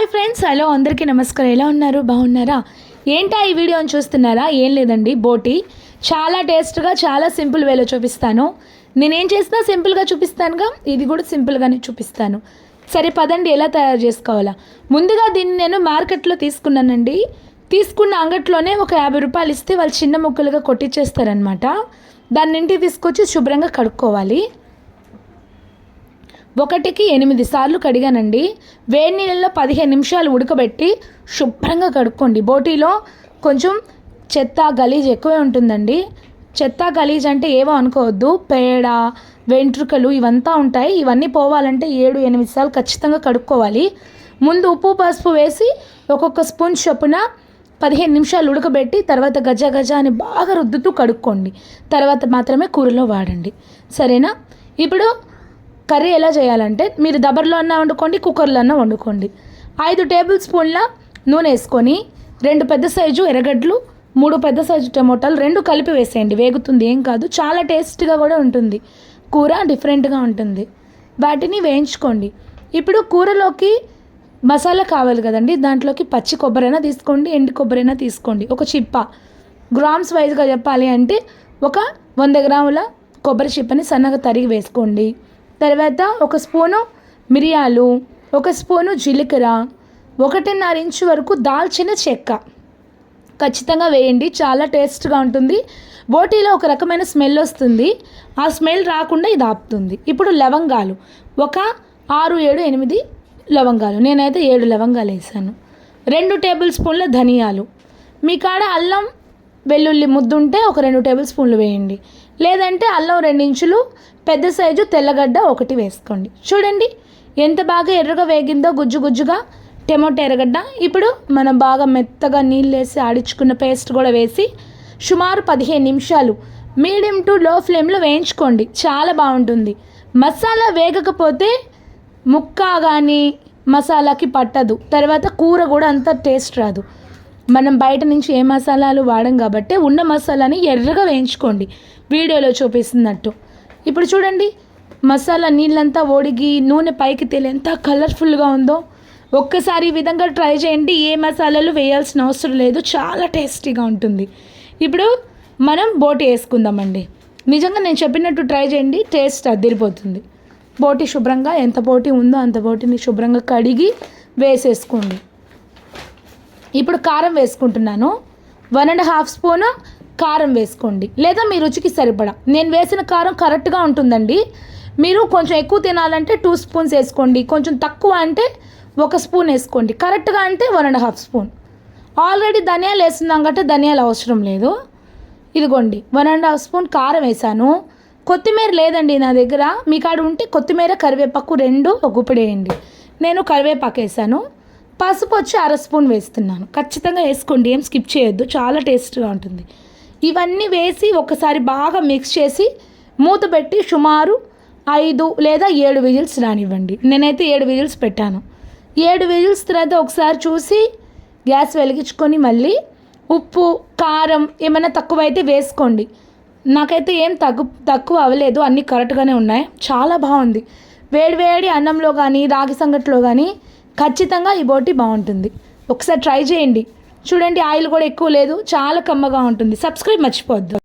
Hi friends hello అందరికీ నమస్కారం. ఎలా ఉన్నారు? బాగున్నారా? ఏంటా ఈ వీడియోని చూస్తున్నారా? ఏం లేదండి బోటి. చాలా టేస్ట్గా చాలా సింపుల్ వేలో చూపిస్తాను. నేనేం చేసినా సింపుల్గా చూపిస్తానుగా ఇది కూడా సింపుల్గానే చూపిస్తాను. సరే పదండి ఎలా తయారు చేసుకోవాలా? ముందుగా దీన్ని నేను మార్కెట్లో తీసుకున్నానండి. తీసుకున్న అంగట్లోనే ఒక యాభై రూపాయలు ఇస్తే వాళ్ళు చిన్న ముక్కలుగా కొట్టించేస్తారనమాట దాన్ని ఇంటికి తీసుకొచ్చి శుభ్రంగా కడుక్కోవాలి. ఒకటికి ఎనిమిది సార్లు కడిగానండి. వేడి నీళ్ళలో పదిహేను నిమిషాలు ఉడకబెట్టి శుభ్రంగా కడుక్కోండి. బోటీలో కొంచెం చెత్త గలీజ్ ఎక్కువే ఉంటుందండి. చెత్త గలీజ్ అంటే ఏవో అనుకోవద్దు. పేడ వెంట్రుకలు ఇవంతా ఉంటాయి. ఇవన్నీ పోవాలంటే ఏడు ఎనిమిది సార్లు ఖచ్చితంగా కడుక్కోవాలి. ముందు ఉప్పు పసుపు వేసి ఒక్కొక్క స్పూన్ చొప్పున పదిహేను నిమిషాలు ఉడకబెట్టి తర్వాత గజ గజ అని బాగా రుద్దుతూ కడుక్కోండి. తర్వాత మాత్రమే కూరలో వాడండి. సరేనా? ఇప్పుడు కర్రీ ఎలా చేయాలంటే మీరు దబర్లో అన్నా వండుకోండి కుక్కర్లో అన్నా వండుకోండి. ఐదు టేబుల్ స్పూన్ల నూనె వేసుకొని రెండు పెద్ద సైజు ఎర్రగడ్డలు మూడు పెద్ద సైజు టమోటాలు రెండు కలిపి వేసేయండి. వేగుతుంది ఏం కాదు చాలా టేస్ట్గా కూడా ఉంటుంది. కూర డిఫరెంట్గా ఉంటుంది. వాటిని వేయించుకోండి. ఇప్పుడు కూరలోకి మసాలా కావాలి కదండి దాంట్లోకి పచ్చి కొబ్బరైనా తీసుకోండి ఎండు కొబ్బరైనా తీసుకోండి. ఒక చిప్ప. గ్రామ్స్ వైజ్గా చెప్పాలి అంటే ఒక వంద గ్రాముల కొబ్బరి చిప్పని సన్నగా తరిగి వేసుకోండి. తర్వాత ఒక స్పూను మిరియాలు ఒక స్పూను జీలకర్ర ఒకటిన్నర ఇంచు వరకు దాల్చిన చెక్క. ఖచ్చితంగా వేయండి చాలా టేస్ట్గా ఉంటుంది. బోటీలో ఒక రకమైన స్మెల్ వస్తుంది. ఆ స్మెల్ రాకుండా ఇది ఆపుతుంది. ఇప్పుడు లవంగాలు. ఒక ఆరు ఏడు ఎనిమిది లవంగాలు. నేనైతే ఏడు లవంగాలు వేసాను. రెండు టేబుల్ స్పూన్ల ధనియాలు. మీ కాడ అల్లం వెల్లుల్లి ముద్దు ఉంటే ఒక రెండు టేబుల్ స్పూన్లు వేయండి. లేదంటే అల్లం రెండించులు పెద్ద సైజు తెల్లగడ్డ ఒకటి వేసుకోండి. చూడండి ఎంత బాగా ఎర్రగా వేగిందో గుజ్జు గుజ్జుగా టమోటా ఎర్రగడ్డ. ఇప్పుడు మనం బాగా మెత్తగా నీళ్ళు వేసి ఆడించుకున్న పేస్ట్ కూడా వేసి సుమారు పదిహేను నిమిషాలు మీడియం టు లో ఫ్లేమ్లో వేయించుకోండి. చాలా బాగుంటుంది. మసాలా వేగకపోతే ముక్క కానీ మసాలాకి పట్టదు. తర్వాత కూర కూడా అంత టేస్ట్ రాదు. మనం బయట నుంచి ఏ మసాలాలు వాడం కాబట్టి ఉన్న మసాలాని ఎర్రగా వేయించుకోండి. వీడియోలో చూపిస్తున్నట్టు. ఇప్పుడు చూడండి మసాలా నీళ్ళంతా ఒడిగి నూనె పైకి తేలి ఎంత కలర్ఫుల్గా ఉందో. ఒక్కసారి ఈ విధంగా ట్రై చేయండి ఏ మసాలాలు వేయాల్సిన అవసరం లేదు చాలా టేస్టీగా ఉంటుంది. ఇప్పుడు మనం బోటి వేసుకుందామండి. నిజంగా నేను చెప్పినట్టు ట్రై చేయండి టేస్ట్ అదిరిపోతుంది. బోటి శుభ్రంగా ఎంత బోటి ఉందో అంత బోటిని శుభ్రంగా కడిగి వేసేసుకోండి. ఇప్పుడు కారం వేసుకుంటున్నాను. వన్ అండ్ హాఫ్ స్పూను కారం వేసుకోండి. లేదా మీ రుచికి సరిపడా. నేను వేసిన కారం కరెక్ట్గా ఉంటుందండి. మీరు కొంచెం ఎక్కువ తినాలంటే టూ స్పూన్స్ వేసుకోండి. కొంచెం తక్కువ అంటే ఒక స్పూన్ వేసుకోండి. కరెక్ట్గా అంటే one and half spoon already ధనియాలు వేస్తున్నాం కాబట్టి ధనియాలు అవసరం లేదు. ఇదిగోండి. వన్ అండ్ హాఫ్ స్పూన్ కారం వేసాను. కొత్తిమీర లేదండి నా దగ్గర. మీ కాడ ఉంటే కొత్తిమీర కరివేపాకు రెండు ఒగ్గుపడేయండి వేయండి. నేను కరివేపాకు వేసాను. పసుపు వచ్చి అర స్పూన్ వేస్తున్నాను. ఖచ్చితంగా వేసుకోండి. ఏం స్కిప్ చేయొద్దు. చాలా టేస్ట్గా ఉంటుంది. ఇవన్నీ వేసి ఒకసారి బాగా మిక్స్ చేసి మూత పెట్టి సుమారు ఐదు లేదా ఏడు విజిల్స్ రానివ్వండి. నేనైతే ఏడు విజిల్స్ పెట్టాను. ఏడు విజిల్స్ తర్వాత ఒకసారి చూసి గ్యాస్ వెలిగించుకొని మళ్ళీ ఉప్పు కారం ఏమైనా తక్కువైతే వేసుకోండి. నాకైతే ఏం తగ్గు తక్కువ అవ్వలేదు. అన్నీ కరెక్ట్గానే ఉన్నాయి. చాలా బాగుంది. వేడివేడి అన్నంలో కానీ రాగి సంగట్లో కానీ ఖచ్చితంగా ఈ బోటి బాగుంటుంది. ఒకసారి ట్రై చేయండి. చూడండి ఆయిల్ కూడా ఎక్కువ లేదు. చాలా కమ్మగా ఉంటుంది. సబ్స్క్రైబ్ మర్చిపోవద్దు.